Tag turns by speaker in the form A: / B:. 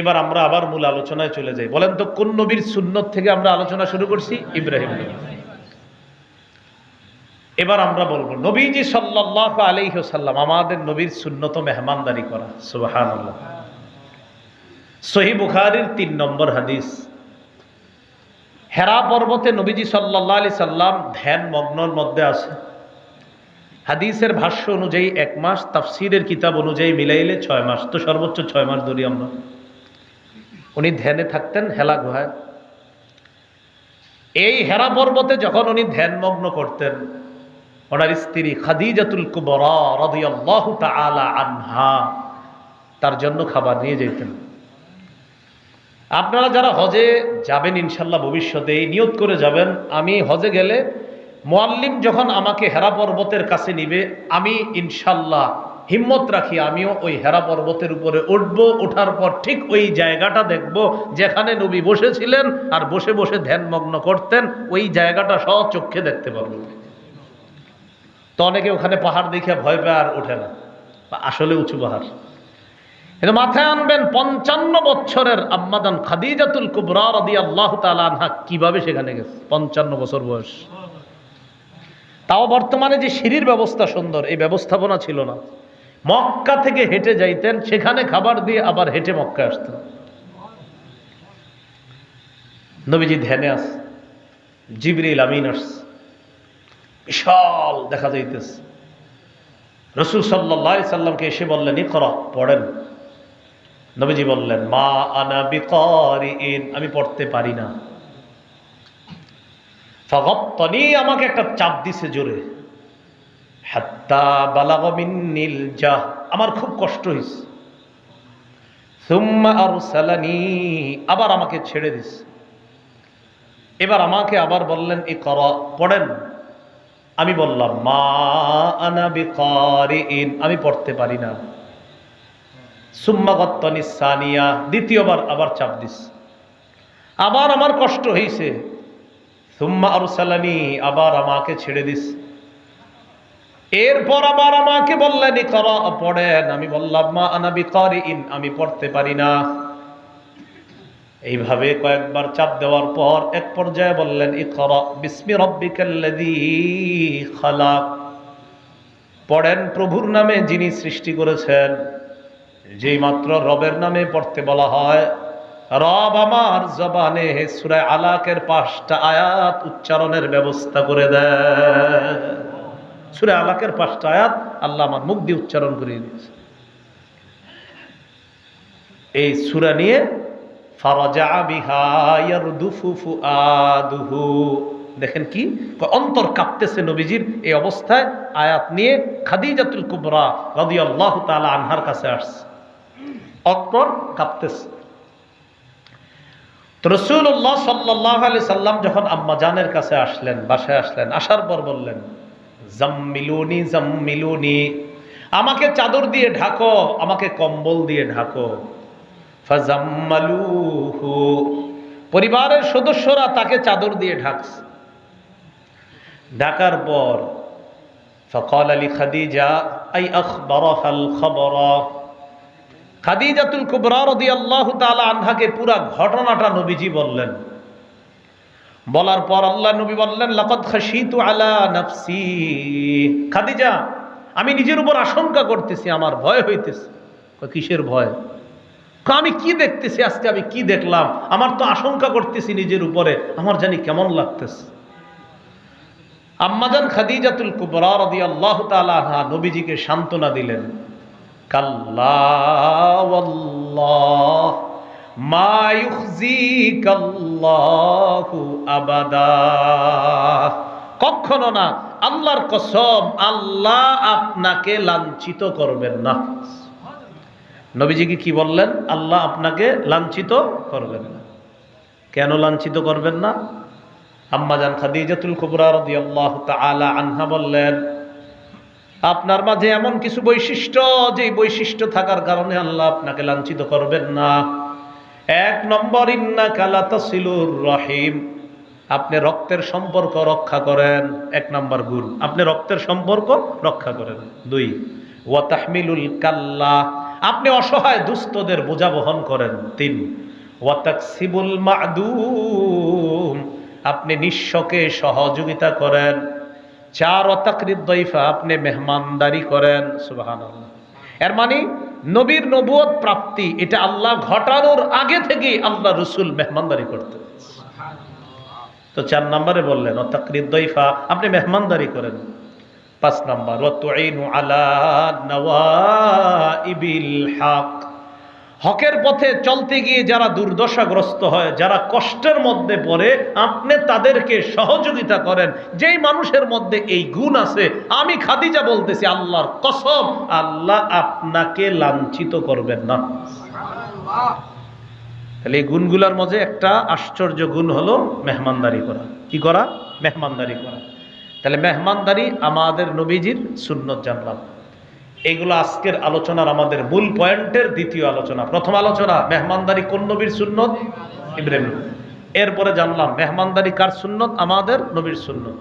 A: এবার আমরা আবার মূল আলোচনায় চলে যাই। বলেন তো, কোন নবীর সুন্নত থেকে আমরা আলোচনা শুরু করছি? ইব্রাহিম এবার আমরা বলব, নবীজি সাল্লাহ আলাইসাল্লাম আমাদের নবীর সুন্নত মেহমানদারি করা। সুবাহান সহি বুখারির তিন নম্বর হাদিস। হেরা পর্বতে নবীজি সাল্লাহ আলি সাল্লাম ধ্যান মগ্নর মধ্যে আছে। হাদিসের ভাষ্য অনুযায়ী এক মাস, তাফসিরের কিতাব অনুযায়ী মিলাইলে ছয় মাস। তো সর্বোচ্চ ছয় মাস ধরি আমরা। উনি ধ্যানে থাকতেন, হেলা গুহায়। এই হেরা পর্বতে যখন উনি ধ্যানমগ্ন করতেন, ওনার স্ত্রী খাদিজাতুল আনহা তার জন্য খাবার নিয়ে যেতেন আপনারা যারা হজে যাবেন ইনশাল্লাহ ভবিষ্যতে, এই নিয়ত করে যাবেন, আমি হজে গেলে মোয়াল্লিম যখন আমাকে হেরা পর্বতের কাছে নিবে, আমি ইনশাল্লাহ হিম্মত রাখি, আমিও ওই হেরা পর্বতের উপরে উঠবো ওঠার পর ঠিক ওই জায়গাটা দেখব, যেখানে নবী বসেছিলেন আর বসে বসে ধ্যানমগ্ন করতেন, ওই জায়গাটা সহ চক্ষে দেখতে পারব তো অনেকে ওখানে পাহাড় দেখে ভয় পায় আর ওঠে না। আসলে উঁচু পাহাড়। কিন্তু মাথায় আনবেন, পঞ্চান্ন বছরের আম্মাদান খাদিজাতুল কুবরা রদি আল্লাহ তালা কীভাবে সেখানে গেছে? পঞ্চান্ন বছর বয়স। তাও বর্তমানে যে সিঁড়ির ব্যবস্থা সুন্দর, এই ব্যবস্থাপনা ছিল না। মক্কা থেকে হেঁটে যাইতেন, সেখানে খাবার দিয়ে আবার হেঁটে মক্কা আসতেন। নবীজি ধ্যানে আস, জিবরিল আমিন আস বিশাল দেখা যাইতেছে। রসুল সাল্লাহ সাল্লামকে এসে বললেন, ইকরা, পড়েন। নবীজি বললেন, মা আনা বিকারিন আমি পড়তে পারি না। আমাকে একটা চাপ দিছে জোরে। হাত্তা জাহ। আমার খুব কষ্ট হয়েছে সুম্মা আরসালানি, আবার আমাকে ছেড়ে দিস এবার আমাকে আবার বললেন এ কর পড়েন। আমি বললাম, মা আনা বিকারিন আমি পড়তে পারি না। সুম্মাগত্তনি সানিয়া, দ্বিতীয়বার আবার চাপ দিস আবার আমার কষ্ট হয়েছে সুম্মা আরসালানি, আবার আমাকে ছেড়ে দিস এরপর আবার আমাকে বললেন পড়েন। আমি বললাম, মা আনাবি ইন আমি পড়তে পারি না। এইভাবে কয়েকবার চাপ দেওয়ার পর এক পর্যায়ে বললেন পড়েন, প্রভুর নামে যিনি সৃষ্টি করেছেন, যেই মাত্র রবের নামে পড়তে বলা হয়। রব আমার জবানে সুরায় আলাকের পাঁচটা আয়াত উচ্চারণের ব্যবস্থা করে দেয় সুরে আলাকের পাঁচটা আয়াত আল্লাহ আমার মুখ দিয়ে উচ্চারণ করিয়ে দিয়েছে। এই সুরা নিয়ে, ফারাজা বিহা ইয়ারদুফু ফুআদুহু। দেখেন কি? অন্তর কাঁপতেছে নবীজির এই অবস্থায়। আয়াত নিয়ে খাদিজাতুল কুবরা রাদিয়াল্লাহু তাআলা আনহার কাছে আসছে। অন্তর কাঁপতেছে। রসুল্লাহ সাল্লাহ আলি সাল্লাম যখন আম্মা জানের কাছে আসলেন, বাসায় আসলেন, আসার পর বললেন জাম্মিলুনি জাম্মিলুনি। আমাকে চাদর দিয়ে ঢাকো, আমাকে কম্বল দিয়ে ঢাকো। ফাজাম্মালুহু। পরিবারের সদস্যরা তাকে চাদর দিয়ে ঢাকছে। ঢাকার পর ফকাল আলী খাদিজা, আই আখবরহাল খবর। খাদিজাতুল কুবরা রাদিয়াল্লাহু তাআলা আনহাকে পুরা ঘটনাটা নবীজি বললেন। বলার পর আল্লাহ নবী বললেন, লাকাদ খাশিতু আলা নাফসি। খাদিজা, আমি নিজের উপর আশঙ্কা করতেছি, আমার ভয় হইতেছে। কিসের ভয়? আমি কি দেখতেছি আজকে? আমি কি দেখলাম? আমার তো আশঙ্কা করতেছি নিজের উপরে। আমার জানি কেমন লাগতেছে। আম্মাজান খাদিজাতুল কুবরা রাদিয়াল্লাহু তাআলা আনহা নবীজিকে সান্ত্বনা দিলেন, কাল্লা মা ইউখজিকাল্লাহু আবাদা। কখনো না, আল্লাহর কসম, আল্লাহ আপনাকে লাঞ্ছিত করবেন না। নবীজিকে কি বললেন? আল্লাহ আপনাকে লাঞ্ছিত করবেন না। কেন লাঞ্ছিত করবেন না? আম্মাজান খাদিজাতুল কুবরা রাদিয়াল্লাহু তাআলা আনহা বললেন, আপনার মাঝে এমন কিছু বৈশিষ্ট্য যে বৈশিষ্ট্য থাকার কারণে আল্লাহ আপনাকে লাঞ্ছিত করবেন না। এক নম্বর ইন্না কালাতাসিলুর রহিম। আপনি রক্তের সম্পর্ক রক্ষা করেন। এক নম্বর গুণ, আপনি রক্তের সম্পর্ক রক্ষা করেন। দুই ওয়াতাহমিলুল কাল্লা। আপনি অসহায় দুস্থদের বোঝা বহন করেন। তিন ওয়াতাকসিবুল মাদুম। আপনি নিঃস্বকে সহযোগিতা করেন। চার অতাকরিদ দইফা আপনি মেহমানদারি করেন। সুবাহান এর মানে নবীর নবুয়ত প্রাপ্তি, এটা আল্লাহ ঘটানোর আগে থেকে আল্লাহ রসুল মেহমানদারি করতেন। তো চার নম্বরে বললেন দইফা, আপনি মেহমানদারি করেন। পাঁচ নাম্বার আলা আলা নওয়াইবিল হক। হকের পথে চলতে গিয়ে যারা দুর্দশাগ্রস্ত হয়, যারা কষ্টের মধ্যে পড়ে, আপনি তাদেরকে সহযোগিতা করেন। যেই মানুষের মধ্যে এই গুণ আছে, আমি খাদিজা বলতেছি, আল্লাহর কসম, আল্লাহ আপনাকে লাঞ্ছিত করবেন না। তাহলে এই গুণগুলোর মধ্যে একটা আশ্চর্য গুণ হলো মেহমানদারি করা। কি করা? মেহমানদারি করা। তাহলে মেহমানদারি আমাদের নবীজির সুন্নত জানলাম। এগুলো আজকের আলোচনার আমাদের মূল পয়েন্টের দ্বিতীয় আলোচনা। প্রথম আলোচনা, মেহমানদারি কোন নবীর সুন্নত? ইব্রাহিম এরপরে জানলাম, মেহমানদারি কার সুন্নত? আমাদের নবীর সুন্নত।